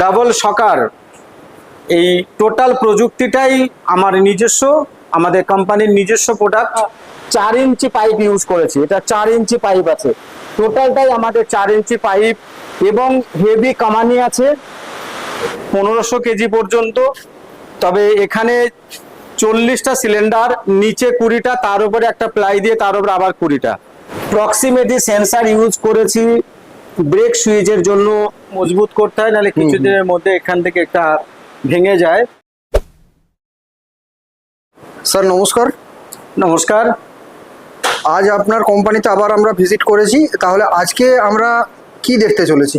Double সকার। এই total প্রযুক্তিটাই আমার নিজস্ব, আমাদের কোম্পানির নিজস্ব প্রোডাক্ট চার ইঞ্চি পাইপ ইউজ করেছি, এটা চার ইঞ্চি পাইপ আছে। টোটালটাই আমাদের চার ইঞ্চি পাইপ এবং হেভি কামানি আছে, পনেরোশো কেজি পর্যন্ত। তবে এখানে চল্লিশটা সিলিন্ডার নিচে কুড়িটা, তার উপরে একটা প্লাই দিয়ে তার উপরে আবার কুড়িটা। প্রক্সিমেটি সেন্সার ইউজ করেছি ব্রেক সুইচের জন্য মজবুত করতে হয় নাহলে কিছুদিনের মধ্যে এখান থেকে একটা ভেঙে যায়। স্যার নমস্কার। নমস্কার। আজ আপনার কোম্পানিতে আবার আমরা ভিজিট করেছি। তাহলে আজকে আমরা কি দেখতে চলেছি?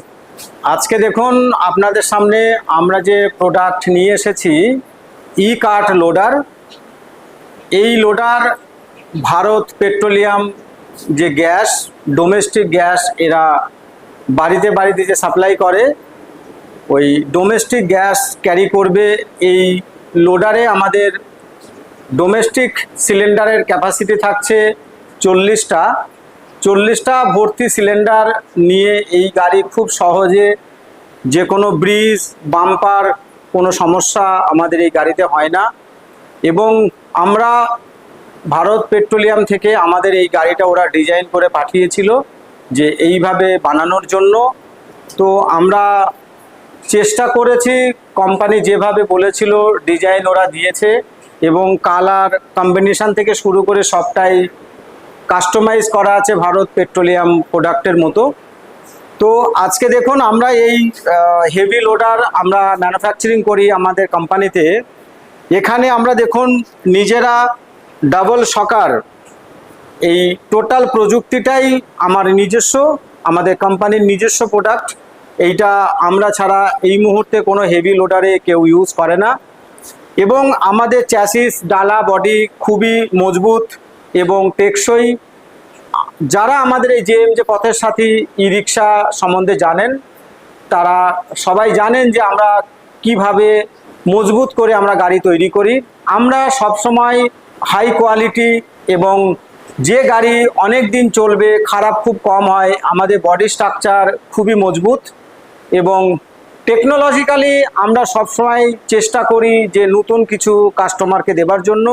আজকে দেখুন আপনাদের সামনে আমরা যে প্রোডাক্ট নিয়ে এসেছি ই কার্ট লোডার এই লোডার ভারত পেট্রোলিয়াম যে গ্যাস ডোমেস্টিক গ্যাস এরা বাড়িতে বাড়িতে যে সাপ্লাই করে, ওই ডোমেস্টিক গ্যাস ক্যারি করবে এই লোডারে আমাদের ডোমেস্টিক সিলিন্ডারের ক্যাপাসিটি থাকছে চল্লিশটা। চল্লিশটা ভর্তি সিলিন্ডার নিয়ে এই গাড়ি খুব সহজে যে কোনো ব্রিজ বাম্পার কোনো সমস্যা আমাদের এই গাড়িতে হয় না। এবং আমরা ভারত পেট্রোলিয়াম থেকে আমাদের এই গাড়িটা ওরা ডিজাইন করে পাঠিয়েছিল। যে এইভাবে বানানোর জন্য। তো আমরা চেষ্টা করেছি কোম্পানি যেভাবে বলেছিল ডিজাইন ওরা দিয়েছে এবং কালার কম্বিনেশন থেকে শুরু করে সবটাই কাস্টমাইজ করা আছে ভারত পেট্রোলিয়াম প্রোডাক্টের মতো। তো আজকে দেখুন আমরা এই হেভি লোডার আমরা ম্যানুফ্যাকচারিং করি আমাদের কোম্পানিতে এখানে আমরা দেখুন নিজেরা ডাবল সকার এই টোটাল প্রযুক্তিটাই আমার নিজস্ব, আমাদের কোম্পানির নিজস্ব প্রোডাক্ট এইটা আমরা ছাড়া এই মুহূর্তে কোনো হেভি লোডারে কেউ ইউজ করে না। এবং আমাদের চ্যাসিস ডালা বডি খুবই মজবুত এবং টেকসই। যারা আমাদের এই জেএম যে পথের সাথী ই রিক্সা সম্বন্ধে জানেন, তারা সবাই জানেন যে আমরা কীভাবে মজবুত করে আমরা গাড়ি তৈরি করি। আমরা সবসময় হাই কোয়ালিটি এবং যে গাড়ি অনেক দিন চলবে, খারাপ খুব কম হয়, আমাদের বডি স্ট্রাকচার খুবই মজবুত এবং টেকনোলজিক্যালি আমরা সবসময় চেষ্টা করি যে নতুন কিছু কাস্টমারকে দেবার জন্য।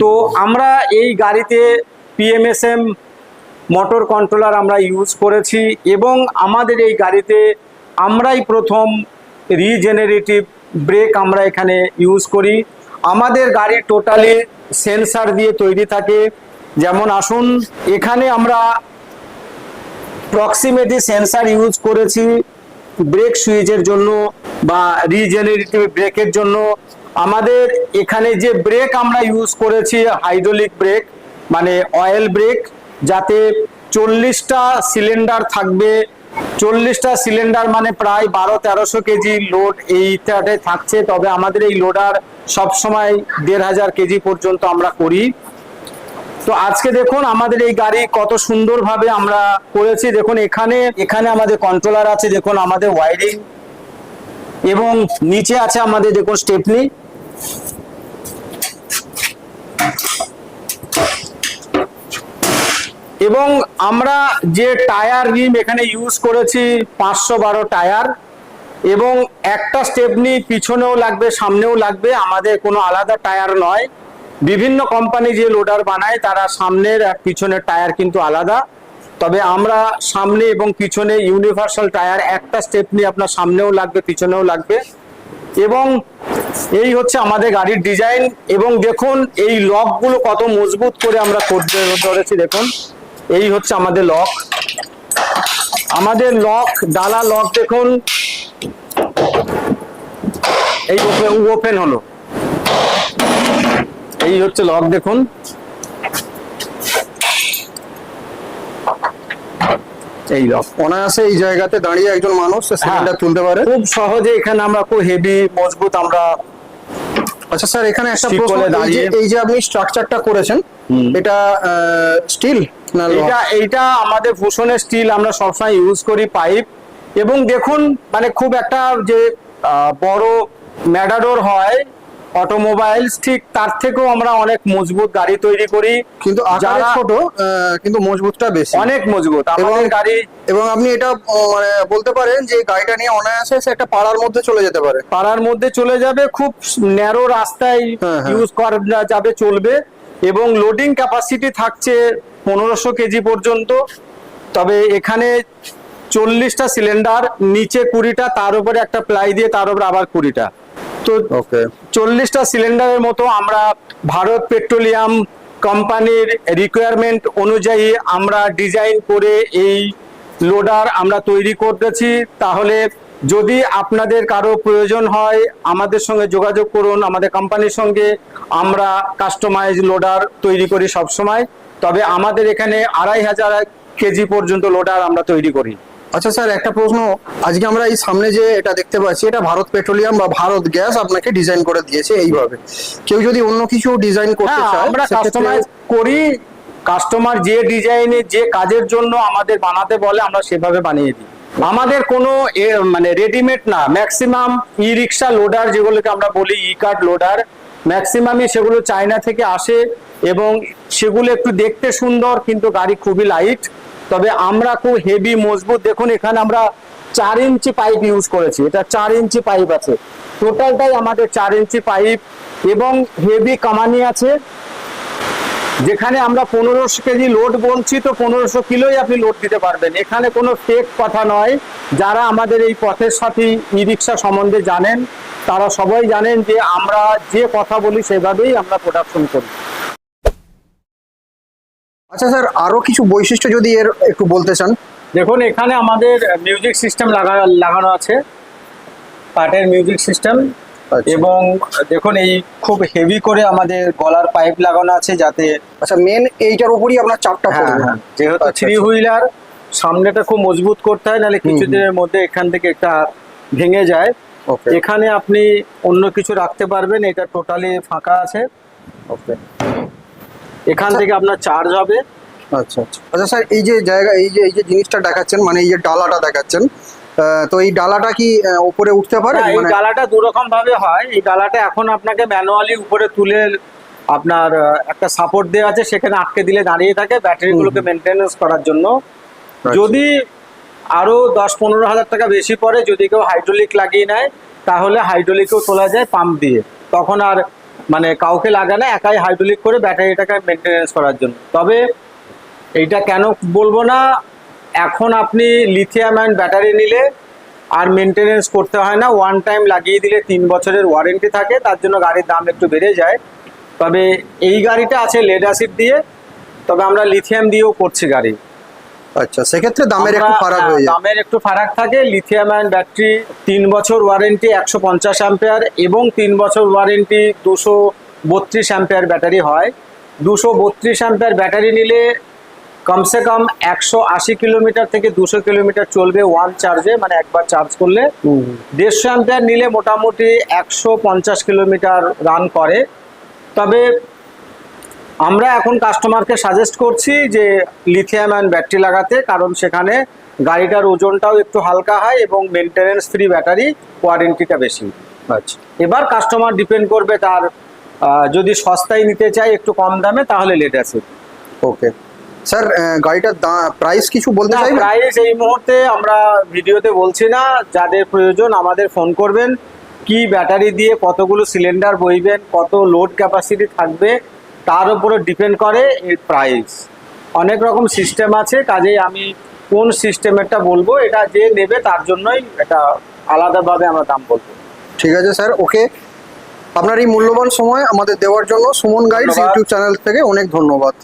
তো আমরা এই গাড়িতে পিএমএসএম মোটর কন্ট্রোলার আমরা ইউজ করেছি এবং আমাদের এই গাড়িতে আমরাই প্রথম রিজেনারেটিভ ব্রেক আমরা এখানে ইউজ করি। আমাদের গাড়ি টোটালি সেন্সার দিয়ে তৈরি থাকে। যেমন আসুন, এখানে আমরা প্রক্সিমেটি সেন্সার ইউজ করেছি ব্রেক সুইচের জন্য বা রিজেনারেটিভ ব্রেকের জন্য। আমাদের এখানে যে ব্রেক আমরা ইউজ করেছি হাইড্রোলিক ব্রেক মানে অয়েল ব্রেক যাতে চল্লিশটা সিলিন্ডার থাকবে। চল্লিশটা সিলিন্ডার মানে প্রায় বারো তেরোশো কেজি লোড এইটাতে থাকছে। তবে আমাদের এই লোডার সবসময় দেড় হাজার কেজি পর্যন্ত আমরা করি। তো আজকে দেখুন আমাদের এই গাড়ি কত সুন্দরভাবে আমরা করেছি। দেখুন এখানে এখানে আমাদের কন্ট্রোলার আছে, দেখুন আমাদের ওয়াইরিং এবং নিচে আছে আমাদের, দেখুন স্টেপনি এবং আমরা যে টায়ার রিম এখানে ইউজ করেছি, পাঁচশো বারো টায়ার এবং একটা স্টেপনি পিছনেও লাগবে, সামনেও লাগবে, আমাদের কোনো আলাদা টায়ার নয়। বিভিন্ন কোম্পানি যে লোডার বানায়, তারা সামনের আর পিছনের টায়ার কিন্তু আলাদা। তবে আমরা সামনে এবং পিছনে ইউনিভার্সাল টায়ার একটা স্টেপনি আপনার সামনেও লাগবে, পিছনেও লাগবে। এবং এই হচ্ছে আমাদের গাড়ির ডিজাইন এবং দেখুন এই লকগুলো কত মজবুত করে আমরা করতে ধরেছি, দেখুন। এই হচ্ছে আমাদের লক। আমাদের লক, ডালা লক, দেখুন। এই ওপেন হলো। এই হচ্ছে লক দেখুন। এই লক। অনায়াসে এই জায়গাতে দাঁড়িয়ে একজন মানুষ হ্যাঁ। সিলিন্ডার তুলতে পারে। খুব সহজে এখানে আমরা খুব হেভি মজবুত আমরা আচ্ছা স্যার এখানে একটা প্রশ্ন এই যে দাঁড়িয়ে- এই যে আপনি স্ট্রাকচারটা করেছেন। এটা স্টিল না এটা এইটা আমাদের ভূষণের স্টিল আমরা সবসময় ইউজ করি পাইপ এবং দেখুন মানে খুব একটা যে বড় ম্যাডাডোর হয় অটোমোবাইলস ঠিক তার থেকেও আমরা অনেক মজবুত গাড়ি তৈরি করি। কিন্তু আকারে যারা- ছোট কিন্তু মজবুতটা বেশি। অনেক মজবুত। আমাদের গাড়ি এবং আপনি এটা মানে বলতে পারেন যে গাড়িটা নিয়ে অনায়াসে সে একটা পাড়ার মধ্যে চলে যেতে পারে। পাড়ার মধ্যে চলে যাবে খুব ন্যারো রাস্তায় হ্যাঁ, হ্যাঁ। ইউজ করা যাবে চলবে। এবং লোডিং ক্যাপাসিটি থাকছে পনেরোশো কেজি পর্যন্ত। তবে এখানে চল্লিশটা সিলিন্ডার নিচে কুড়িটা তার উপরে একটা প্লাই দিয়ে তার উপরে আবার কুড়িটা। তো চল্লিশটা সিলিন্ডারের মতো আমরা ভারত পেট্রোলিয়াম কোম্পানির রিকোয়ারমেন্ট অনুযায়ী আমরা ডিজাইন করে এই লোডার আমরা তৈরি করতেছি। তাহলে যদি আপনাদের কারও প্রয়োজন হয় আমাদের সঙ্গে যোগাযোগ করুন আমাদের কোম্পানির সঙ্গে আমরা কাস্টমাইজ লোডার তৈরি করি সব সময় তবে আমাদের এখানে আড়াই হাজার কেজি পর্যন্ত লোডার আমরা তৈরি করি। আচ্ছা স্যার একটা প্রশ্ন। আজকে আমরা এই সামনে যে এটা দেখতে পাচ্ছি এটা ভারত পেট্রোলিয়াম বা ভারত গ্যাস আপনাকে ডিজাইন করে দিয়েছে এইভাবে। কেউ যদি অন্য কিছু ডিজাইন করতে হ্যাঁ, চায় আমরা কাস্টমাইজ করি। কাস্টমার যে ডিজাইনে যে কাজের জন্য আমাদের বানাতে বলে আমরা সেভাবে বানিয়ে দিই। আমাদের কোনো মানে রেডিমেড না। ম্যাক্সিমাম ই রিক্সা লোডার যেগুলোকে আমরা বলি ই কার্ড লোডার ম্যাক্সিমামই সেগুলো চায়না থেকে আসে এবং সেগুলো একটু দেখতে সুন্দর কিন্তু গাড়ি খুবই লাইট তবে আমরা খুব হেভি মজবুত। দেখুন, এখানে আমরা চার ইঞ্চি পাইপ ইউজ করেছি। এটা চার ইঞ্চি পাইপ আছে। টোটালটাই আমাদের চার ইঞ্চি পাইপ এবং হেভি কামানি আছে। যেখানে আমরা পনেরোশো কেজি লোড বলছি, তো পনেরোশো কিলোই আপনি লোড দিতে পারবেন। এখানে কোনো ফেক কথা নয়। যারা আমাদের এই পথের সাথী ই রিক্সা সম্বন্ধে জানেন, তারা সবাই জানেন যে আমরা যে কথা বলি, সেভাবেই আমরা প্রোডাকশন করি। আচ্ছা স্যার আরও কিছু বৈশিষ্ট্য যদি এর একটু বলতে চান। দেখুন এখানে আমাদের মিউজিক সিস্টেম লাগা লাগানো আছে। পাটের মিউজিক সিস্টেম আচ্ছা। এবং দেখুন এই খুব হেভি করে আমাদের গলার পাইপ লাগানো আছে যাতে আচ্ছা মেন এইটার উপরই আপনার চাপটা হ্যাঁ, পড়বে। হ্যাঁ। যেহেতু আচ্ছা, থ্রি আচ্ছা। হুইলার সামনেটা খুব মজবুত করতে হয় নাহলে কিছুদিনের মধ্যে এখান থেকে একটা ভেঙে যায়। ওকে এখানে আপনি অন্য কিছু রাখতে পারবেন এটা টোটালি ফাঁকা আছে। ওকে এখান আচ্ছা। থেকে আপনার চার্জ হবে। আচ্ছা আচ্ছা। আচ্ছা স্যার এই যে জায়গা এই যে এই যে জিনিসটা দেখাচ্ছেন মানে এই যে ডালাটা দেখাচ্ছেন তো এই ডালাটা কি উপরে উঠতে পারে? এই মানে ডালাটা দু রকম ভাবে হয়। এই ডালাটা এখন আপনাকে ম্যানুয়ালি উপরে তুলে আপনার একটা সাপোর্ট দেওয়া আছে সেখানে আটকে দিলে দাঁড়িয়ে থাকে ব্যাটারিগুলোকে মেনটেনেন্স করার জন্য। আচ্ছা। যদি আরও দশ পনেরো হাজার টাকা বেশি পড়ে যদি কেউ হাইড্রোলিক লাগিয়ে নেয় তাহলে হাইড্রোলিকও তোলা যায় পাম্প দিয়ে। তখন আর মানে কাউকে লাগে না একাই হাইড্রোলিক করে ব্যাটারিটাকে মেনটেনেন্স করার জন্য। তবে এইটা কেন বলব না, এখন আপনি লিথিয়াম অ্যান্ড ব্যাটারি নিলে আর মেনটেনেন্স করতে হয় না। ওয়ান টাইম লাগিয়ে দিলে তিন বছরের ওয়ারেন্টি থাকে, তার জন্য গাড়ির দাম একটু বেড়ে যায়। তবে এই গাড়িটা আছে লেড অ্যাসিড দিয়ে, তবে আমরা লিথিয়াম দিয়েও করছি গাড়ি। আচ্ছা সেক্ষেত্রে দামের একটু ফারাক হ্যাঁ, হয়ে যায়। দামের একটু ফারাক থাকে। লিথিয়াম অ্যান্ড ব্যাটারি তিন বছর ওয়ারেন্টি একশো পঞ্চাশ অ্যাম্পেয়ার এবং তিন বছর ওয়ারেন্টি দুশো বত্রিশ অ্যাম্পেয়ার ব্যাটারি হয়। দুশো বত্রিশ অ্যাম্পেয়ার ব্যাটারি নিলে কমসে কম একশো আশি কিলোমিটার থেকে দুশো কিলোমিটার চলবে ওয়ান চার্জে মানে একবার চার্জ করলে। দেড়শো অ্যাম্পেয়ার নিলে মোটামুটি একশো পঞ্চাশ কিলোমিটার রান করে। তবে আমরা এখন কাস্টমারকে সাজেস্ট করছি যে লিথিয়াম অ্যান্ড ব্যাটারি লাগাতে কারণ সেখানে গাড়িটার ওজনটাও একটু হালকা হয় এবং মেনটেনেন্স ফ্রি ব্যাটারি ওয়ারেন্টিটা বেশি। আচ্ছা। এবার কাস্টমার ডিপেন্ড করবে তার যদি সস্তায় নিতে চাই একটু কম দামে তাহলে লেট আছে ওকে। স্যার গাড়িটার প্রাইস কিছু বলতে চাইবেন? প্রাইস এই মুহূর্তে আমরা ভিডিওতে বলছি না যাদের প্রয়োজন আমাদের ফোন করবেন কি ব্যাটারি দিয়ে কতগুলো সিলিন্ডার বইবেন কত লোড ক্যাপাসিটি থাকবে তার উপরে ডিপেন্ড করে এর প্রাইস অনেক রকম সিস্টেম আছে কাজেই আমি কোন সিস্টেমেরটা বলব এটা যে নেবে তার জন্যই এটা আলাদাভাবে আমরা দাম বলব। ঠিক আছে স্যার ওকে। আপনার এই মূল্যবান সময় আমাদের দেওয়ার জন্য সুমন গাইডস ইউটিউব চ্যানেল থেকে অনেক ধন্যবাদ।